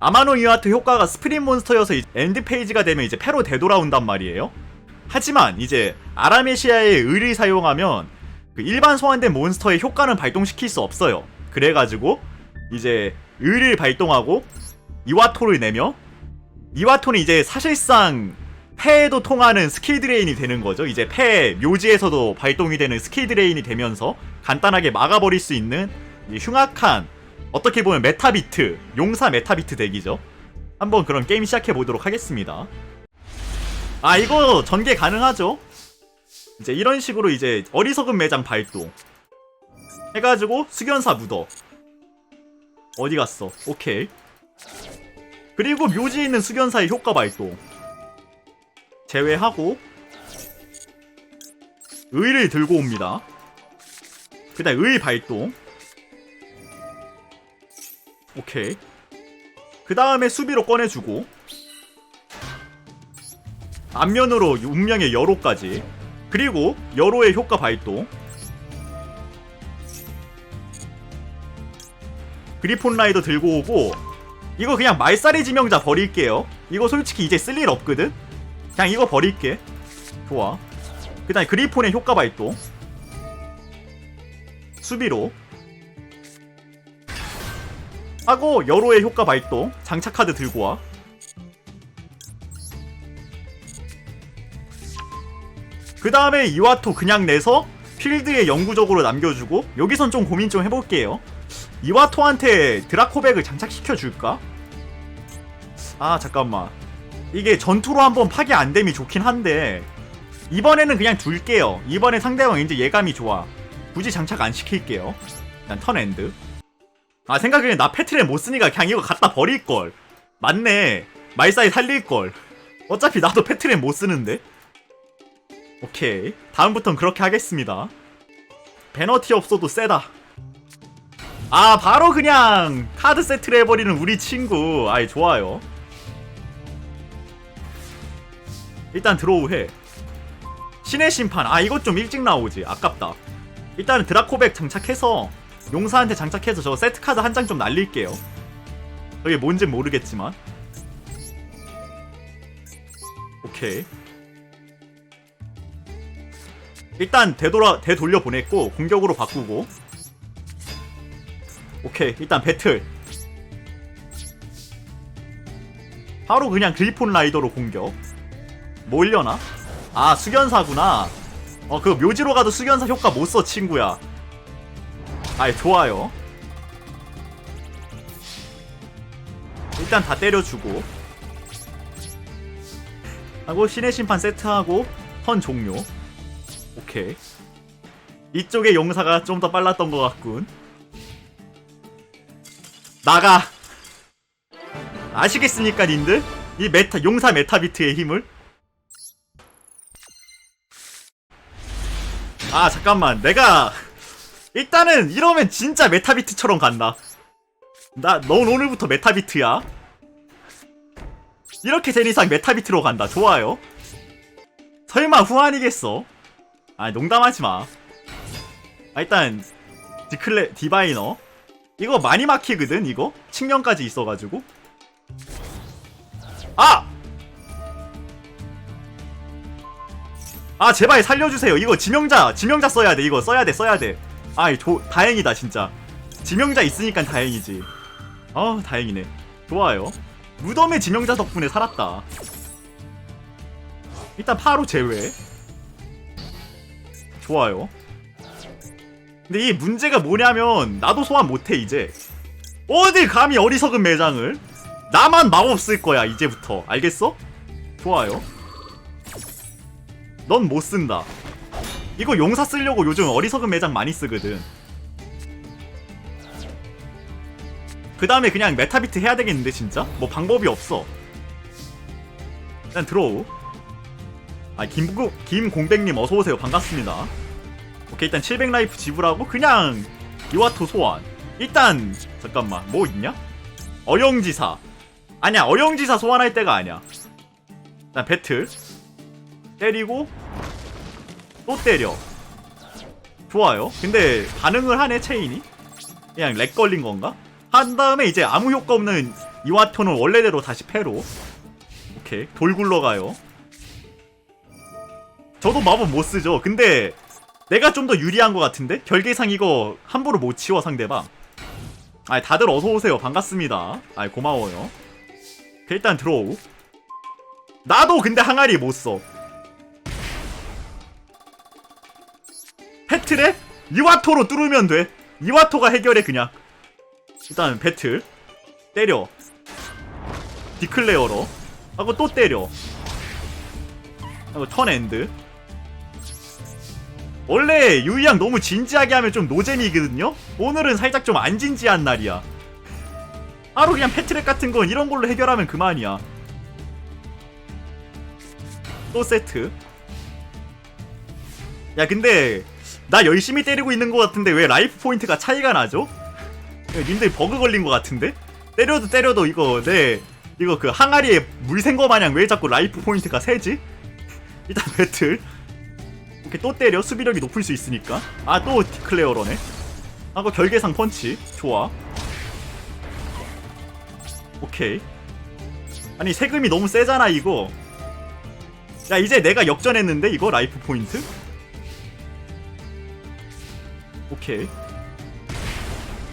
아마노 이와트 효과가 스프린 몬스터여서 이- 엔드 페이지가 되면 이제 패로 되돌아온단 말이에요. 하지만 이제 아라메시아의 의를 사용하면 그 일반 소환된 몬스터의 효과는 발동시킬 수 없어요. 그래가지고 이제 의를 발동하고 이와토를 내며 이와토는 이제 사실상 패에도 통하는 스킬 드레인이 되는 거죠. 이제 패 묘지에서도 발동이 되는 스킬 드레인이 되면서 간단하게 막아버릴 수 있는 이 흉악한 어떻게 보면 메타비트 용사 메타비트 덱이죠. 한번 그럼 게임 시작해 보도록 하겠습니다. 아 이거 전개 가능하죠? 이제 이런 식으로 이제 어리석은 매장 발동 해가지고 수견사 묻어 어디 갔어? 오케이. 그리고 묘지에 있는 수견사의 효과 발동 제외하고 의를 들고 옵니다. 그다음 의 발동. 오케이. 그 다음에 수비로 꺼내주고 앞면으로 운명의 여로까지 그리고 여로의 효과 발동 그리폰 라이더 들고 오고 이거 그냥 말살의 지명자 버릴게요. 이거 솔직히 이제 쓸 일 없거든? 그냥 이거 버릴게. 좋아. 그 다음에 그리폰의 효과 발동. 수비로 하고 여로의 효과 발동 장착 카드 들고 와. 그 다음에 이와토 그냥 내서 필드에 영구적으로 남겨주고 여기선 좀 고민 좀 해볼게요. 이와토한테 드라코백을 장착시켜줄까? 아 잠깐만. 이게 전투로 한번 파괴 안됨이 좋긴 한데 이번에는 그냥 둘게요. 이번에 상대방 이제 예감이 좋아. 굳이 장착 안 시킬게요. 일단 턴 엔드 아 생각해 나 패트를 못 쓰니까 그냥 이거 갖다 버릴걸. 맞네. 말사이 살릴걸. 어차피 나도 패트를 못 쓰는데? 오케이. 다음부턴 그렇게 하겠습니다. 배너티 없어도 세다. 아 바로 그냥 카드 세트를 해버리는 우리 친구. 아이 좋아요. 일단 드로우 해. 신의 심판. 아 이것 좀 일찍 나오지. 아깝다. 일단은 드라코백 장착해서 용사한테 장착해서 저 세트 카드 한 장 좀 날릴게요. 저게 뭔진 모르겠지만. 오케이. 일단 되돌아 되돌려 보냈고 공격으로 바꾸고. 오케이 일단 배틀. 바로 그냥 그리폰 라이더로 공격. 뭐 올려나? 아 수견사구나. 어 그 묘지로 가도 수견사 효과 못 써 친구야 아이 좋아요. 일단 다 때려주고. 하고 신의 심판 세트하고 턴 종료. 오케이. 이쪽의 용사가 좀 더 빨랐던 것 같군. 나가! 아시겠습니까 님들? 이 메타 용사 메타비트의 힘을? 아 잠깐만. 내가 일단은 이러면 진짜 메타비트처럼 간다. 나 넌 오늘부터 메타비트야. 이렇게 된 이상 메타비트로 간다. 좋아요. 설마 후환이겠어? 아 농담하지 마. 아, 일단 디클레 디바이너. 이거 많이 막히거든 이거? 측면까지 있어가지고. 아! 아 제발 살려주세요. 이거 지명자 지명자 써야 돼. 이거 써야 돼 써야 돼 아이 조 다행이다 진짜 지명자 있으니까 다행이지 어 다행이네 좋아요 무덤의 지명자 덕분에 살았다 일단 파로 제외 좋아요. 근데 이 문제가 뭐냐면 나도 소환 못해 이제. 어딜 감히 어리석은 매장을? 나만 마법 쓸 거야 이제부터. 알겠어? 좋아요. 넌 못 쓴다. 이거 용사 쓰려고 요즘 어리석은 매장 많이 쓰거든. 그 다음에 그냥 메타비트 해야 되겠는데 진짜? 뭐 방법이 없어. 일단 들어오. 아 김고 김공백님 어서 오세요 반갑습니다. 오케이 일단 700 라이프 지불하고 그냥 이와토 소환. 일단 잠깐만 뭐 있냐? 어영지사. 아니야 어영지사 소환할 때가 아니야. 일단 배틀 때리고 또 때려. 좋아요. 근데 반응을 하네 체인이. 그냥 렉 걸린 건가? 한 다음에 이제 아무 효과 없는 이와토는 원래대로 다시 패로 오케이 돌 굴러가요 저도 마법 못 쓰죠 근데 내가 좀 더 유리한 것 같은데? 결계상 이거 함부로 못 치워 상대방 아 다들 어서오세요 반갑습니다 아 고마워요 일단 들어오고 나도 근데 항아리 못써 패틀에 이와토로 뚫으면 돼. 이와토가 해결해 그냥. 일단 배틀. 때려. 디클레어로. 하고 또 때려. 하고 턴 엔드. 원래 유이양 너무 진지하게 하면 좀 노잼이거든요? 오늘은 살짝 좀 안 진지한 날이야. 하루 그냥 패트랙 같은 건 이런 걸로 해결하면 그만이야. 또 세트. 야 근데 나 열심히 때리고 있는 것 같은데 왜 라이프 포인트가 차이가 나죠? 야, 님들 버그 걸린 것 같은데? 때려도 때려도 이거 내 이거 그 항아리에 물 샌 거 마냥 왜 자꾸 라이프 포인트가 세지? 일단 배틀. 이렇게 또 때려? 수비력이 높을 수 있으니까. 아 또 디클레어러네. 하고 결계상 펀치. 좋아. 오케이. 아니 세금이 너무 세잖아 이거. 야 이제 내가 역전했는데 이거 라이프 포인트 오케이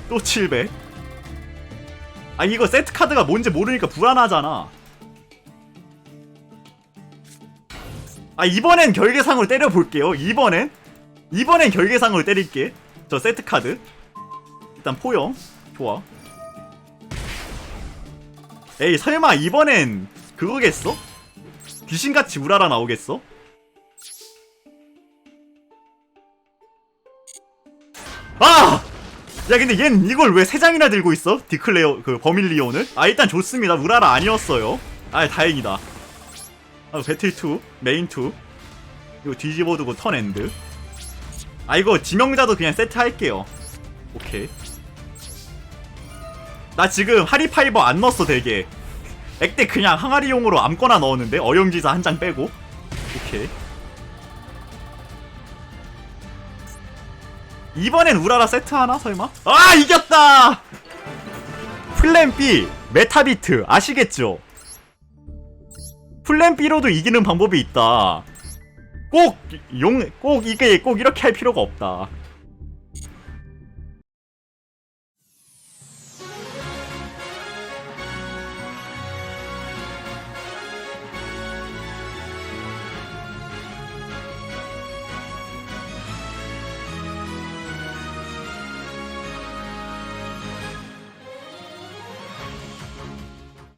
또 700. 아 이거 세트 카드가 뭔지 모르니까 불안하잖아. 아 이번엔 결계상으로 때려 볼게요. 이번엔 이번엔 결계상으로 때릴게. 저 세트 카드. 일단 포영 좋아. 에이 설마 이번엔 그거겠어? 귀신같이 우라라 나오겠어? 아! 야 근데 얜 이걸 왜 세 장이나 들고 있어? 디클레어 그 버밀리온을? 아 일단 좋습니다. 우라라 아니었어요. 아 다행이다. 아 배틀 2 메인 2 이거 뒤집어 두고 턴 엔드. 아 이거 지명자도 그냥 세트 할게요. 오케이. 나 지금 하리파이버 안 넣었어 되게. 액대 그냥 항아리용으로 아무거나 넣었는데 어영지사 한 장 빼고. 오케이. 이번엔 우라라 세트 하나 설마? 아 이겼다! 플랜 B 메타비트 아시겠죠? 플랜 B로도 이기는 방법이 있다. 꼭 용 꼭 이게 꼭 이렇게 할 필요가 없다.